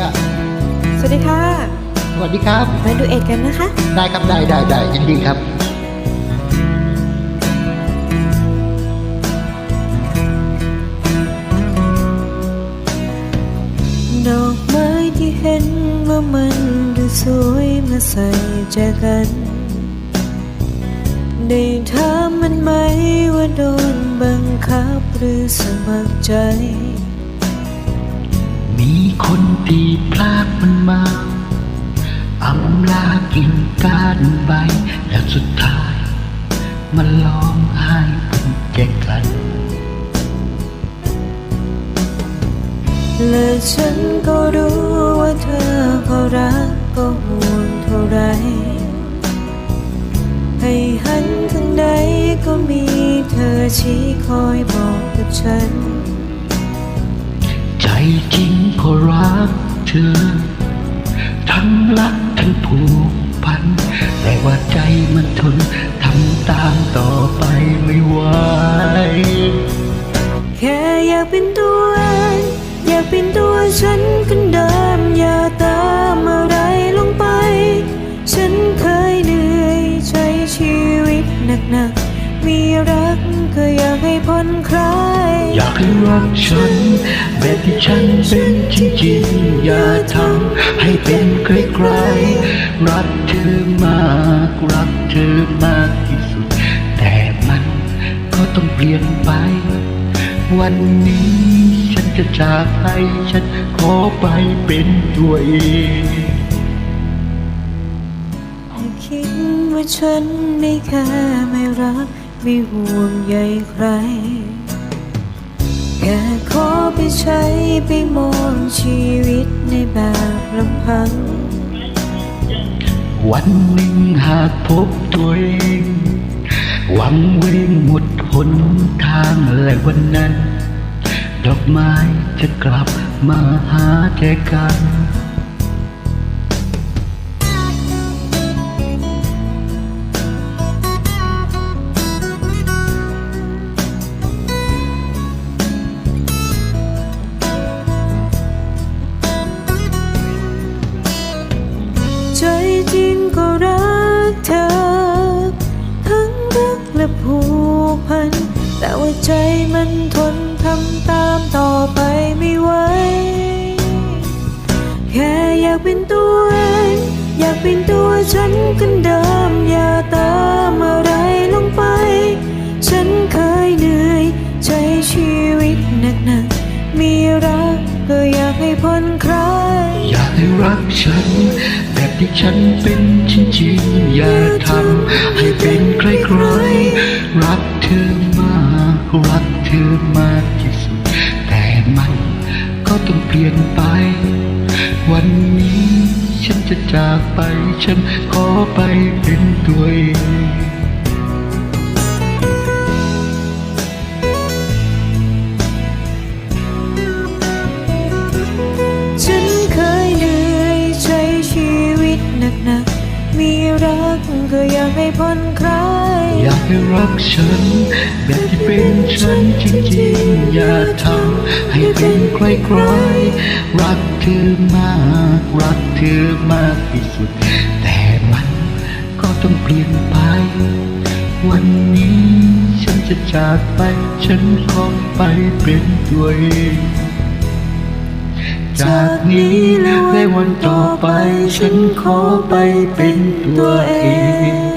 อะสวัสดีค่ะ สวัสดีครับมาดูเอกกันนะคะ ได้ครับได้ได้ได้ยินดีครับ ดอกไม้ที่เห็นว่ามันดูสวยมาใส่ใจกัน ได้ถามมันไหมว่าโดนบังคับหรือสมัครใจมี คนตีพลาดมันมาอำลากินก้านใบแล้วสุดท้ายมันร้องไห้เป็นแก่กันและฉันก็รู้ว่าเธอก็รักก็ห่วงเท่าไร ให้หันข้างใดก็มีเธอชี้คอยบอกกับฉัน ใจจริง ก็รักเธอ ทั้งรักทั้งผูกพัน แต่ว่าใจมันทนทำตามต่อไปไม่ไหวแค่อยากเป็นตัวเองอยากเป็นตัวฉันคนเดิมอย่าตามอะไรลงไป ฉันเคยเหนื่อยใช้ชีวิตหนักๆมีรักก็อยากให้พ้นคลาย อยากให้รักฉัน แบบที่ฉันเป็นจริงๆ อย่าทำให้เป็นใครๆรักเธอมาก รักเธอมากที่สุด แต่มันก็ต้องเปลี่ยนไป วันนี้ฉันจะจากไปฉันขอไปเป็นตัวเองคิดว่าฉันไม่แค่ไม่รัก ไม่ห่วงใยใคร แค่ขอไปใช้ไปมองชีวิตในแบบลำพัง วันหนึ่งหากพบตัวเอง หวังเวงหมดหนทางและวันนั้น ดอกไม้จะกลับมาหาแจกัน ฉันคนเดิมอย่าตามอะไรลงไป ฉันเคยเหนื่อยใช้ชีวิตหนักๆ มีรักก็อยากให้พ้นคลายอยากให้รักฉัน แบบที่ฉันเป็นจริงๆ อย่าทำให้เป็นใครๆ รักเธอมากรักเธอมากที่สุด แต่มันก็ต้องเปลี่ยนไป วันนี้ ฉันจะจากไป ฉันขอไปเป็นตัวเองฉันเคยเหนื่อยใช้ชีวิตหนักๆ มีรักก็อยากให้พ้นครา อยากให้รักฉัน แบบที่เป็นฉันจริงๆ อย่าทำให้เป็นใครๆรักเธอมาก รักเธอมากที่สุด แต่มันก็ต้องเปลี่ยนไป วันนี้ฉันจะจากไป ฉันขอไปเป็นตัวเองจากนี้และวันต่อไป ฉันขอไปเป็นตัวเอง